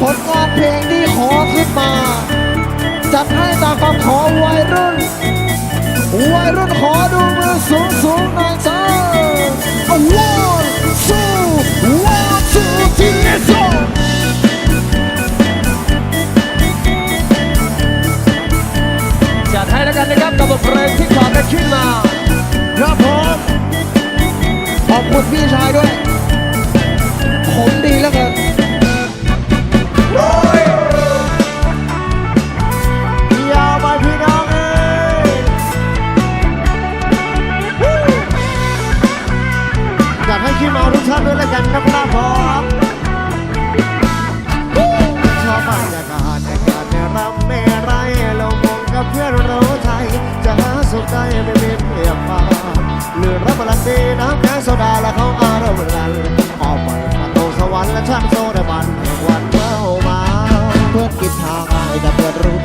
ผลงานเพลงที่ขอขึ้นมา จัดให้ตามคำขอวัยรุ่น วัยรุ่นขอดูมือสูงสูงหน่อยจ้า One two one two three four จัดให้แล้วกันนะครับกับบทเพลงที่ขอกันขึ้นมาครับผมขอบคุณพี่ชายด้วย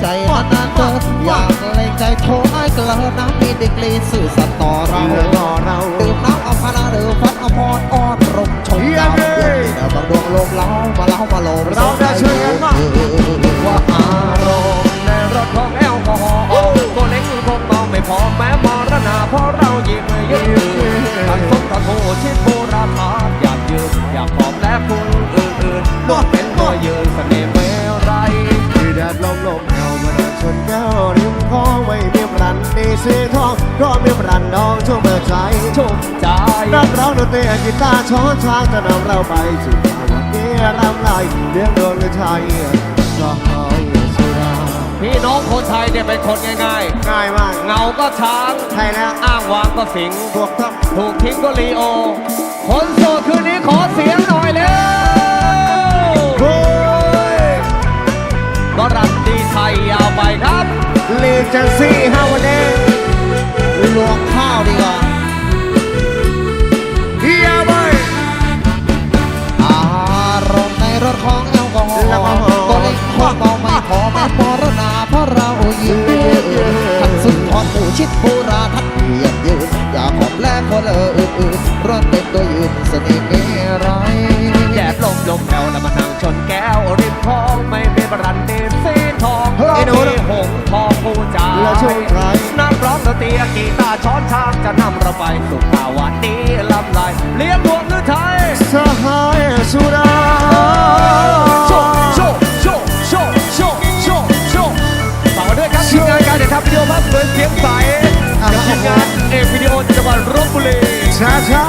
ใจนานเกิอยากเล่งใจโทรไอ้เกลอน้ำมีดีกรีสื่อสัตย์ต่อเราเราดื่มน้ำเอาพาราดื่มฟัดเอาพรอ้อนรมชมดาวเดือนเดี๋ยวบางดวงลมเล้ามาเล้ามาลมเราได้ช่วยกันมากว่าอารมณ์ในรถของแอลกอฮอล์ก็เล็กคงเมาไม่พอแม้มรณะเพราะเรายิงยืนทั้งสมทั้งโหชิดโบราณอยากยืนอยากหอมและคุณอื่นๆล้วนเป็น รันดีสีทองก็มีรันน้องช่วงเมื่อใจชุ่มใจนักร้องดนตรีกีตาร์ช้อนช้างจะนำเราไปสู่วันนี้รำลายเลี้ยงดวงฤทัยสหายสุราพี่น้องคนไทยเนี่ยเป็นคนง่ายง่ายมากๆเงาก็ช้างใช่แล้วอ้างวางก็สิงพวกทัพถูกทิ้งก็ลีโอ คนโสดคืนนี้ขอเสียงหน่อยเร็วโอ้ยบรันดีไทยยาวไปครับลีเจนซี่ คนเอออื่นๆร้อนเต็มตัวยืนเสน่ห์เมไรแดดลมลมแถวแล้วมานั่งชนแก้วริมคลองไม่มีบรันเดีสีทองเฮ้ยไอ้หนูมีหงทองผู้จ่าแล้วช่วยใคร นักร้องดนตรีกีตาร์ช้อนชางจะนำเราไปสู่ภาวะนี้ลำไรเลี้ยงดวงหรือไทยสหายสุดาโชว์โชว์โชว์โชว์โชว์โชว์โชว์ฝากไว้ด้วยครับทีมงานการถ่ายทำวิดีโอภาพสวยเสียงใสกับทีมงาน ช้าช้า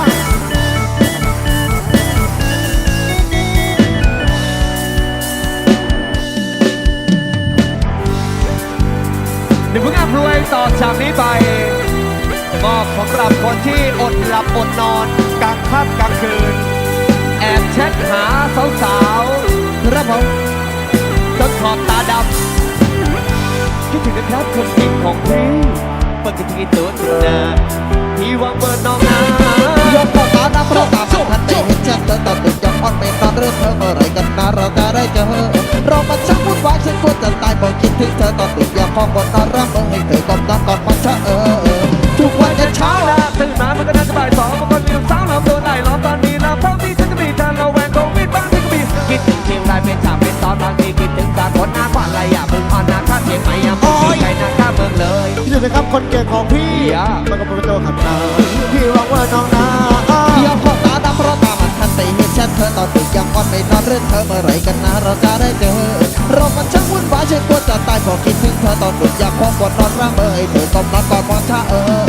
หนึ่งผลงานเพลงต่อจากนี้ไปมอบสำหรับคนที่อดหลับอดนอนกลางค่ำกลางคืน แอบแชทหาสาวๆครับผมจนขอบตาดำคิดถึงนะครับคนเก่งของพี่ปกติตัวถึงนา วังเปิดน้องนายกข้อตาดำเพราะตาสัมพันธ์ไม่เห็นฉันเธอตัดติดยังอ่อนไม่ตอนเรื่องเธอเมื่อไรกันนะเราจะได้เจอเรามันช่างวุ่นวายฉันกลัวจะตายบอคิดถึงเธอตอนติดยังคอบนนอนรับเมื่อให้เธอกอดนอนก่อนมันจะเออ เลยพี่ดูนะครับคนเก่งของพี่อย่ามันก็เป็นตัวขัดตาพี่หวังว่าน้องนาอย่าข้อตาดำเพราะตามันทันแต่เห็นชัดเธอตอนติดยังอ่อนไม่นอนเรื่องเธอเมื่อไรกันนะเราจะได้เจอเรามันช่างวุ่นวายฉันควรจะตายบอกคิดถึงเธอตอนติดยังคองบนนอนรับเมื่อให้เธอกอดนอนก่อนมันจะเออ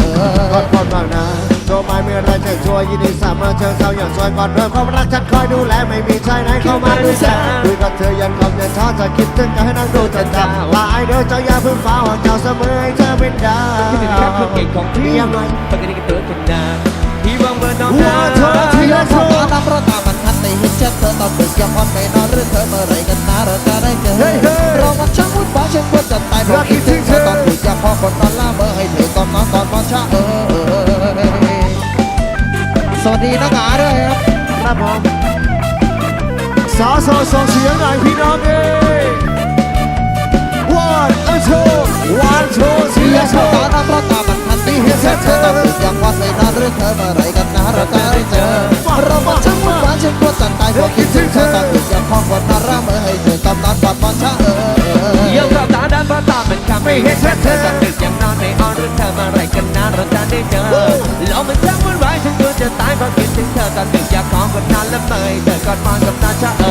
วยยินดีสามารถเชิญเซาอย่างสวยกอดด้วยความรักฉันคอยดูแลไม่มีชายไหนเข้ามาดูแลคุยกับเธอยันคำยันเช้าจะคิดถึงจะให้นั่งดูจะจับลายเดียวเจ้าอย่าเพึ่งฟ้าหวังเจ้าเสมอให้เธอเป็นดาวคิดถึงครับคนเก่งของพี่ยังไงปกติก็ตื่นขึ้นนาพี่หวังเบอร์น้องหัวนาเธอที่ที่ละเราโชเข้าว์ตาดำเพราะตามันทันแต่เห็นชัดเธอตอนติดยังอ่อนไม่นอนเรื่องเธอเมื่อไรกันนะเราจะได้เจอเรามันช่าง ดีน้องหาด้วยครับครับผมสาสาวส่งเสียงหน่อพี่น้องเอ้ย one and two one two เสียงสาวตาประตาศมันทันที่เห็นเธอต้องรู้อย่างว่าใส่ตาหรือเธอเมื่อไรกันนะเราจะได้เจอเรามาทั้งวันบ้นฉันกลัวจันตายเพราะคิดถึงเธอต้องรู้อย่างของคนน่ารากเมื่อให้เธอตามนั้นปัดปันช้าเออเยี่ยมตาด้านตามันทำใม่เห็นเธอต้องยังนอนในออนหรือเธอมาไรกันนานเราจะได้เจอแล้วมัน เพราะคิดถึงเธอตอนดึกอยากขอกดนานและเมยเธอกอดมอนกับตาชะเอ